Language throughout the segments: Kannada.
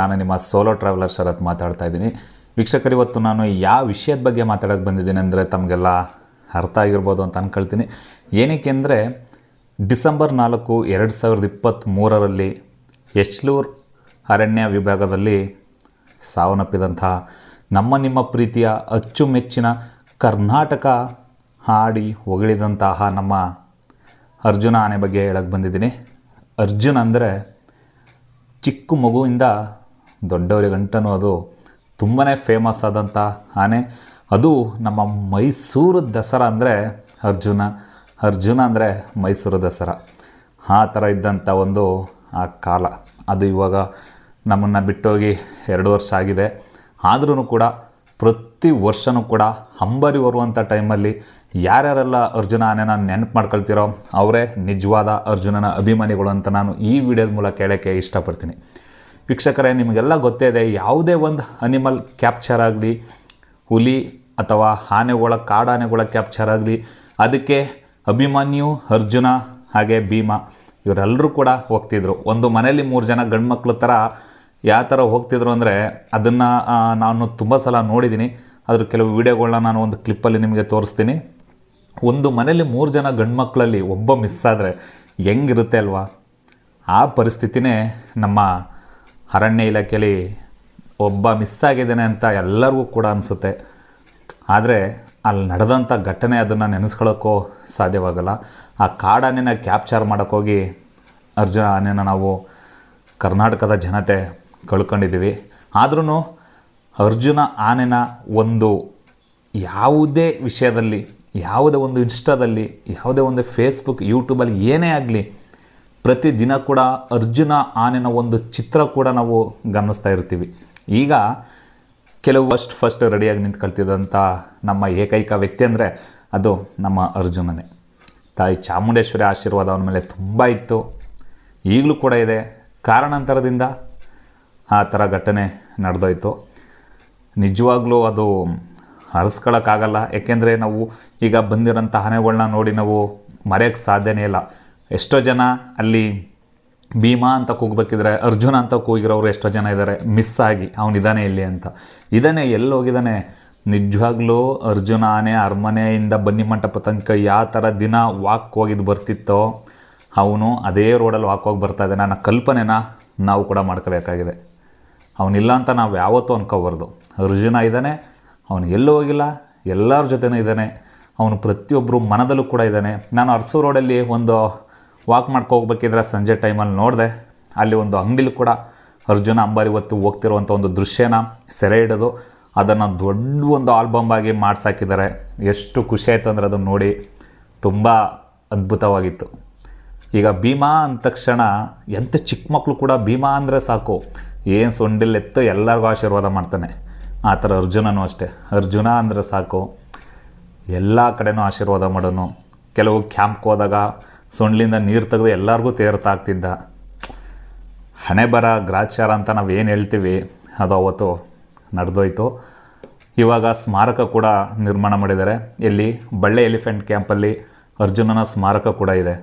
ನಾನು ನಿಮ್ಮ ಸೋಲೋ ಟ್ರಾವೆಲರ್ ಶರತ್ ಮಾತಾಡ್ತಾ ಇದ್ದೀನಿ. ವೀಕ್ಷಕರು, ಇವತ್ತು ನಾನು ಯಾವ ವಿಷಯದ ಬಗ್ಗೆ ಮಾತಾಡೋಕ್ಕೆ ಬಂದಿದ್ದೀನಿ ಅಂದರೆ ತಮಗೆಲ್ಲ ಅರ್ಥ ಆಗಿರ್ಬೋದು ಅಂತ ಅಂದ್ಕೊಳ್ತೀನಿ ಏನಕ್ಕೆ ಅಂದರೆ, ಡಿಸೆಂಬರ್ ನಾಲ್ಕು ಎರಡು ಸಾವಿರದ ಇಪ್ಪತ್ತ್ಮೂರರಲ್ಲಿ ಯಶ್ಲೂರ್ ಅರಣ್ಯ ವಿಭಾಗದಲ್ಲಿ ಸಾವನ್ನಪ್ಪಿದಂತಹ ನಮ್ಮ ನಿಮ್ಮ ಪ್ರೀತಿಯ ಅಚ್ಚುಮೆಚ್ಚಿನ ಕರ್ನಾಟಕ ಹಾಡಿ ಹೊಗಳಿದಂತಹ ನಮ್ಮ ಅರ್ಜುನ ಆನೆ ಬಗ್ಗೆ ಹೇಳಕ್ಕೆ ಬಂದಿದ್ದೀನಿ. ಅರ್ಜುನ್ ಅಂದರೆ ಚಿಕ್ಕ ಮಗುವಿಂದ ದೊಡ್ಡವರಿಗಂಟನು ಅದು ತುಂಬಾ ಫೇಮಸ್ ಆದಂಥ ಆನೆ. ಅದು ನಮ್ಮ ಮೈಸೂರು ದಸರಾ ಅಂದರೆ ಅರ್ಜುನ. ಅರ್ಜುನ ಅಂದರೆ ಮೈಸೂರು ದಸರಾ. ಆ ಥರ ಇದ್ದಂಥ ಒಂದು, ಆ ಕಾಲ. ಅದು ಇವಾಗ ನಮ್ಮನ್ನು ಬಿಟ್ಟೋಗಿ ಎರಡು ವರ್ಷ ಆಗಿದೆ. ಆದ್ರೂ ಕೂಡ ಪ್ರತಿ ವರ್ಷವೂ ಕೂಡ ಅಂಬರಿ ಬರುವಂಥ ಟೈಮಲ್ಲಿ ಯಾರ್ಯಾರೆಲ್ಲ ಅರ್ಜುನ ಆನೆನ ನೆನಪು ಮಾಡ್ಕೊಳ್ತಿರೋ ಅವರೇ ನಿಜವಾದ ಅರ್ಜುನನ ಅಭಿಮಾನಿಗಳು ಅಂತ ನಾನು ಈ ವಿಡಿಯೋದ ಮೂಲಕ ಹೇಳೋಕ್ಕೆ ಇಷ್ಟಪಡ್ತೀನಿ. ವೀಕ್ಷಕರೇ, ನಿಮಗೆಲ್ಲ ಗೊತ್ತೇ ಇದೆ, ಯಾವುದೇ ಒಂದು ಅನಿಮಲ್ ಕ್ಯಾಪ್ಚರ್ ಆಗಲಿ, ಹುಲಿ ಅಥವಾ ಆನೆಗಳ, ಕಾಡಾನೆಗಳ ಕ್ಯಾಪ್ಚರ್ ಆಗಲಿ, ಅದಕ್ಕೆ ಅಭಿಮನ್ಯು, ಅರ್ಜುನ ಹಾಗೆ ಭೀಮ, ಇವರೆಲ್ಲರೂ ಕೂಡ ಹೋಗ್ತಿದ್ರು. ಒಂದು ಮನೆಯಲ್ಲಿ ಮೂರು ಜನ ಗಂಡು ಮಕ್ಕಳು ಥರ ಯಾವ ಥರ ಹೋಗ್ತಿದ್ರು ಅಂದರೆ ಅದನ್ನು ನಾನು ತುಂಬ ಸಲ ನೋಡಿದ್ದೀನಿ ಅದ್ರ ಕೆಲವು ವೀಡಿಯೋಗಳನ್ನ ನಾನು ಒಂದು ಕ್ಲಿಪ್ಪಲ್ಲಿ ನಿಮಗೆ ತೋರಿಸ್ತೀನಿ. ಒಂದು ಮನೇಲಿ ಮೂರು ಜನ ಗಂಡು ಮಕ್ಕಳಲ್ಲಿ ಒಬ್ಬ ಮಿಸ್ ಆದರೆ ಹೆಂಗಿರುತ್ತೆ ಅಲ್ವಾ? ಆ ಪರಿಸ್ಥಿತಿನೇ ನಮ್ಮ ಅರಣ್ಯ ಇಲಾಖೆಯಲ್ಲಿ ಒಬ್ಬ ಮಿಸ್ ಆಗಿದ್ದಾನೆ ಅಂತ ಎಲ್ಲರಿಗೂ ಕೂಡ ಅನಿಸುತ್ತೆ. ಆದರೆ ಅಲ್ಲಿ ನಡೆದಂಥ ಘಟನೆ ಅದನ್ನು ನೆನೆಸ್ಕೊಳ್ಳೋಕ್ಕೂ ಸಾಧ್ಯವಾಗಲ್ಲ. ಆ ಕಾಡಾನೆನ ಕ್ಯಾಪ್ಚರ್ ಮಾಡೋಕ್ಕೋಗಿ ಅರ್ಜುನ ಆನೆನ ನಾವು ಕರ್ನಾಟಕದ ಜನತೆ ಕಳ್ಕೊಂಡಿದ್ದೀವಿ. ಆದ್ರೂ ಅರ್ಜುನ ಆನೆನ ಒಂದು ಯಾವುದೇ ವಿಷಯದಲ್ಲಿ, ಯಾವುದೇ ಒಂದು ಇನ್ಸ್ಟಾದಲ್ಲಿ, ಯಾವುದೇ ಒಂದು ಫೇಸ್ಬುಕ್, ಯೂಟ್ಯೂಬಲ್ಲಿ ಏನೇ ಆಗಲಿ, ಪ್ರತಿದಿನ ಕೂಡ ಅರ್ಜುನ ಆನೆನ ಒಂದು ಚಿತ್ರ ಕೂಡ ನಾವು ಗಮನಿಸ್ತಾ ಇರ್ತೀವಿ. ಈಗ ಕೆಲವು ಫಸ್ಟ್ ಫಸ್ಟ್ ರೆಡಿಯಾಗಿ ನಿಂತ್ಕೊಳ್ತಿದ್ದಂಥ ನಮ್ಮ ಏಕೈಕ ವ್ಯಕ್ತಿ ಅಂದರೆ ಅದು ನಮ್ಮ ಅರ್ಜುನನೇ. ತಾಯಿ ಚಾಮುಂಡೇಶ್ವರಿ ಆಶೀರ್ವಾದ ಅವನ ಮೇಲೆ ತುಂಬ ಇತ್ತು. ಈಗಲೂ ಕೂಡ ಇದೆ. ಕಾರಣಾಂತರದಿಂದ ಆ ಥರ ಘಟನೆ ನಡೆದೋಯ್ತು. ನಿಜವಾಗ್ಲೂ ಅದು ಹರಿಸ್ಕೊಳ್ಳೋಕ್ಕಾಗಲ್ಲ ಏಕೆಂದರೆ ನಾವು ಈಗ ಬಂದಿರೋಂಥ ಆನೆಗಳನ್ನ ನೋಡಿ ನಾವು ಮರೆಯೋಕ್ಕೆ ಸಾಧ್ಯನೇ ಇಲ್ಲ. ಎಷ್ಟೋ ಜನ ಅಲ್ಲಿ ಭೀಮಾ ಅಂತ ಕೂಗಬೇಕಿದ್ರೆ, ಅರ್ಜುನ ಅಂತ ಕೂಗಿರೋರು ಎಷ್ಟೋ ಜನ ಇದ್ದಾರೆ ಮಿಸ್ ಆಗಿ ಅವನಿದ್ದಾನೆ ಇಲ್ಲಿ ಅಂತ. ಇದಾನೆ ಎಲ್ಲಿ ಹೋಗಿದ್ದಾನೆ ನಿಜವಾಗ್ಲೂ ಅರ್ಜುನ ಆನೆ ಅರಮನೆಯಿಂದ ಬನ್ನಿ ಮಂಟಪ ತನಕ ಯಾವ ಥರ ದಿನ ವಾಕ್ ಹೋಗಿದ್ದು ಬರ್ತಿತ್ತೋ, ಅವನು ಅದೇ ರೋಡಲ್ಲಿ ವಾಕ್ ಹೋಗಿ ಬರ್ತಾ ಇದ್ದಾನೆ. ಅನ್ನೋ ಕಲ್ಪನೆನ ನಾವು ಕೂಡ ಮಾಡ್ಕೋಬೇಕಾಗಿದೆ. ಅವನಿಲ್ಲ ಅಂತ ನಾವು ಯಾವತ್ತೂ ಅನ್ಕೋಬಾರ್ದು. ಅರ್ಜುನ ಇದ್ದಾನೆ, ಅವನು ಎಲ್ಲೂ ಹೋಗಿಲ್ಲ, ಎಲ್ಲರ ಜೊತೆನೂ ಇದ್ದಾನೆ, ಅವನು ಪ್ರತಿಯೊಬ್ಬರು ಮನದಲ್ಲೂ ಕೂಡ ಇದ್ದಾನೆ. ನಾನು ಅರಸು ರೋಡಲ್ಲಿ ಒಂದು ವಾಕ್ ಮಾಡ್ಕೊ ಹೋಗ್ಬೇಕಿದ್ರೆ ಸಂಜೆ ಟೈಮಲ್ಲಿ ನೋಡಿದೆ. ಅಲ್ಲಿ ಒಂದು ಅಂಗಡಿಲಿ ಕೂಡ ಅರ್ಜುನ ಅಂಬಾರಿ ಹೊತ್ತು ಹೋಗ್ತಿರುವಂಥ ಒಂದು ದೃಶ್ಯನ ಸೆರೆ ಹಿಡಿದು ಅದನ್ನು ದೊಡ್ಡ ಒಂದು ಆಲ್ಬಮ್ ಆಗಿ ಮಾಡ್ಸಾಕಿದ್ದಾರೆ. ಎಷ್ಟು ಖುಷಿ ಆಯಿತು ಅಂದರೆ ಅದನ್ನು ನೋಡಿ ತುಂಬ ಅದ್ಭುತವಾಗಿತ್ತು. ಈಗ ಭೀಮಾ ಅಂದ ತಕ್ಷಣ ಎಂಥ ಚಿಕ್ಕ ಮಕ್ಕಳು ಕೂಡ ಭೀಮಾ ಅಂದರೆ ಸಾಕು. ಏನು ಸೊಂಡಿಲೆತ್ತು ಎಲ್ಲರಿಗೂ ಆಶೀರ್ವಾದ ಮಾಡ್ತಾನೆ. ಆ ಥರ ಅರ್ಜುನನೂ ಅಷ್ಟೇ. ಅರ್ಜುನ ಅಂದರೆ ಸಾಕು. ಎಲ್ಲ ಕಡೆನೂ ಆಶೀರ್ವಾದ ಮಾಡೋನು. ಕೆಲವು ಕ್ಯಾಂಪ್ಗೆ ಹೋದಾಗ ಸೊಂಡ್ಲಿಂದ ನೀರು ತೆಗೆದು ಎಲ್ಲರಿಗೂ ತೇರ್ತಾಗ್ತಿದ್ದ ಹಣೆ ಬರ ಗ್ರಾಚಾರ ಅಂತ ನಾವು ಏನು ಹೇಳ್ತೀವಿ, ಅದು ಅವತ್ತು ನಡೆದೋಯ್ತು. ಇವಾಗ ಸ್ಮಾರಕ ಕೂಡ ನಿರ್ಮಾಣ ಮಾಡಿದ್ದಾರೆ. ಇಲ್ಲಿ ಬಳ್ಳೆ ಎಲಿಫೆಂಟ್ ಕ್ಯಾಂಪಲ್ಲಿ ಅರ್ಜುನನ ಸ್ಮಾರಕ ಕೂಡ ಇದೆ.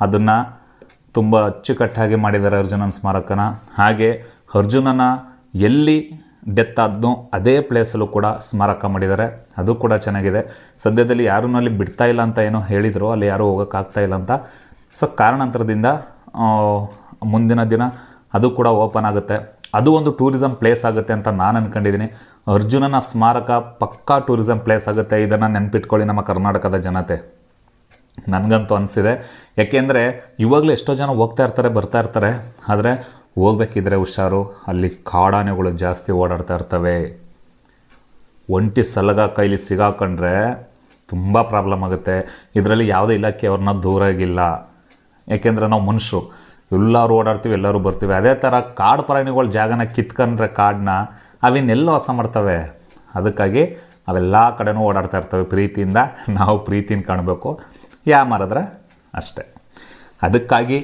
ಅದನ್ನು ತುಂಬ ಅಚ್ಚುಕಟ್ಟಾಗಿ ಮಾಡಿದ್ದಾರೆ ಅರ್ಜುನನ ಸ್ಮಾರಕನ. ಹಾಗೆ ಅರ್ಜುನನ ಎಲ್ಲಿ ಡೆತ್ ಆದ್ನೋ ಅದೇ ಪ್ಲೇಸಲ್ಲೂ ಕೂಡ ಸ್ಮಾರಕ ಮಾಡಿದ್ದಾರೆ. ಅದು ಕೂಡ ಚೆನ್ನಾಗಿದೆ. ಸದ್ಯದಲ್ಲಿ ಯಾರೂ ಅಲ್ಲಿ ಬಿಡ್ತಾ ಇಲ್ಲ ಅಂತ ಏನೋ ಹೇಳಿದರು. ಅಲ್ಲಿ ಯಾರೂ ಹೋಗೋಕ್ಕಾಗ್ತಾ ಇಲ್ಲ ಅಂತ. ಸೊ ಕಾರಣಾಂತರದಿಂದ ಮುಂದಿನ ದಿನ ಅದು ಕೂಡ ಓಪನ್ ಆಗುತ್ತೆ. ಅದು ಒಂದು ಟೂರಿಸಂ ಪ್ಲೇಸ್ ಆಗುತ್ತೆ ಅಂತ ನಾನು ಅಂದ್ಕೊಂಡಿದ್ದೀನಿ ಅರ್ಜುನನ ಸ್ಮಾರಕ ಪಕ್ಕಾ ಟೂರಿಸಂ ಪ್ಲೇಸ್ ಆಗುತ್ತೆ. ಇದನ್ನು ನೆನ್ಪಿಟ್ಕೊಳ್ಳಿ ನಮ್ಮ ಕರ್ನಾಟಕದ ಜನತೆ. ನನಗಂತೂ ಅನಿಸಿದೆ. ಯಾಕೆಂದರೆ ಇವಾಗಲೂ ಎಷ್ಟೋ ಜನ ಹೋಗ್ತಾ ಇರ್ತಾರೆ, ಬರ್ತಾ ಇರ್ತಾರೆ. ಆದರೆ ಹೋಗ್ಬೇಕಿದ್ರೆ ಹುಷಾರು. ಅಲ್ಲಿ ಕಾಡಾನೆಗಳು ಜಾಸ್ತಿ ಓಡಾಡ್ತಾ ಇರ್ತವೆ. ಒಂಟಿ ಸಲಗ ಕೈಲಿ ಸಿಗಾಕೊಂಡ್ರೆ ತುಂಬ ಪ್ರಾಬ್ಲಮ್ ಆಗುತ್ತೆ. ಇದರಲ್ಲಿ ಯಾವುದೇ ಇಲಾಖೆ ಅವ್ರನ್ನ ದೂರಾಗಿಲ್ಲ ಯಾಕೆಂದರೆ ನಾವು ಮನುಷ್ಯರು. ಎಲ್ಲರೂ ಓಡಾಡ್ತೀವಿ, ಎಲ್ಲರೂ ಬರ್ತೀವಿ. ಅದೇ ಥರ ಕಾಡು ಪ್ರಾಣಿಗಳು ಜಾಗನ ಕಿತ್ಕೊಂಡ್ರೆ ಕಾಡನ್ನ ಅವಿನ್ನೆಲ್ಲ ವಾಸ ಮಾಡ್ತವೆ. ಅದಕ್ಕಾಗಿ ಅವೆಲ್ಲ ಕಡೆನೂ ಓಡಾಡ್ತಾ ಇರ್ತವೆ. ಪ್ರೀತಿಯಿಂದ ನಾವು ಪ್ರೀತಿನ ಕಾಣಬೇಕು. ಯಾ ಮಾರಿದ್ರೆ? ಅಷ್ಟೇ. ಅದಕ್ಕಾಗಿ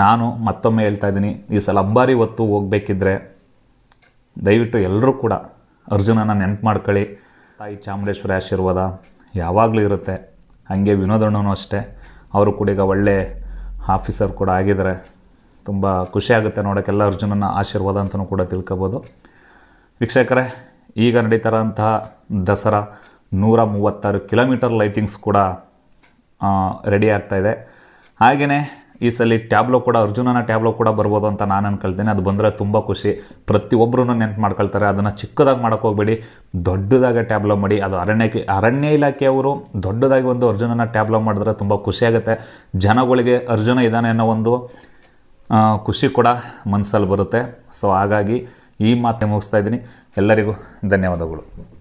ನಾನು ಮತ್ತೊಮ್ಮೆ ಹೇಳ್ತಾ ಇದ್ದೀನಿ, ಈ ಸಲ ಅಂಬಾರಿ ಹೊತ್ತು ಹೋಗ್ಬೇಕಿದ್ರೆ ದಯವಿಟ್ಟು ಎಲ್ಲರೂ ಕೂಡ ಅರ್ಜುನನ ನೆನಪು ಮಾಡ್ಕೊಳ್ಳಿ. ತಾಯಿ ಚಾಮುಂಡೇಶ್ವರಿ ಆಶೀರ್ವಾದ ಯಾವಾಗಲೂ ಇರುತ್ತೆ. ಹಾಗೆ ವಿನೋದಣ್ಣನೂ ಅಷ್ಟೇ. ಅವರು ಕೂಡ ಈಗ ಒಳ್ಳೆ ಆಫೀಸರ್ ಕೂಡ ಆಗಿದ್ದಾರೆ. ತುಂಬ ಖುಷಿ ಆಗುತ್ತೆ ನೋಡೋಕ್ಕೆಲ್ಲ ಅರ್ಜುನನ ಆಶೀರ್ವಾದ ಅಂತಲೂ ಕೂಡ ತಿಳ್ಕೊಬೋದು. ವೀಕ್ಷಕರೇ, ಈಗ ನಡೀತಾರಂತಹ ದಸರಾ ನೂರ ಮೂವತ್ತಾರು ಕಿಲೋಮೀಟರ್ ಲೈಟಿಂಗ್ಸ್ ಕೂಡ ರೆಡಿ ಆಗ್ತಾ ಇದೆ. ಹಾಗೆಯೇ ಈ ಸಲ ಟ್ಯಾಬ್ಲೋ ಕೂಡ ಅರ್ಜುನನ ಟ್ಯಾಬ್ಲೋ ಕೂಡ ಬರ್ಬೋದು ಅಂತ ನಾನು ಅನ್ಕೊಳ್ತೀನಿ. ಅದು ಬಂದರೆ ತುಂಬ ಖುಷಿ. ಪ್ರತಿಯೊಬ್ಬರೂ ನೆನ್ಪು ಮಾಡ್ಕೊಳ್ತಾರೆ. ಅದನ್ನು ಚಿಕ್ಕದಾಗಿ ಮಾಡೋಕೆ ಹೋಗಬೇಡಿ. ದೊಡ್ಡದಾಗಿ ಟ್ಯಾಬ್ಲೋ ಮಾಡಿ. ಅದು ಅರಣ್ಯಕ್ಕೆ, ಅರಣ್ಯ ಇಲಾಖೆಯವರು ದೊಡ್ಡದಾಗಿ ಒಂದು ಅರ್ಜುನನ ಟ್ಯಾಬ್ಲೋ ಮಾಡಿದ್ರೆ ತುಂಬ ಖುಷಿಯಾಗುತ್ತೆ ಜನಗಳಿಗೆ ಅರ್ಜುನ ಇದ್ದಾನೆ ಅನ್ನೋ ಒಂದು ಖುಷಿ ಕೂಡ ಮನಸ್ಸಲ್ಲಿ ಬರುತ್ತೆ. ಸೊ ಹಾಗಾಗಿ ಈ ಮಾತೆ ಮುಗಿಸ್ತಾ ಇದ್ದೀನಿ. ಎಲ್ಲರಿಗೂ ಧನ್ಯವಾದಗಳು.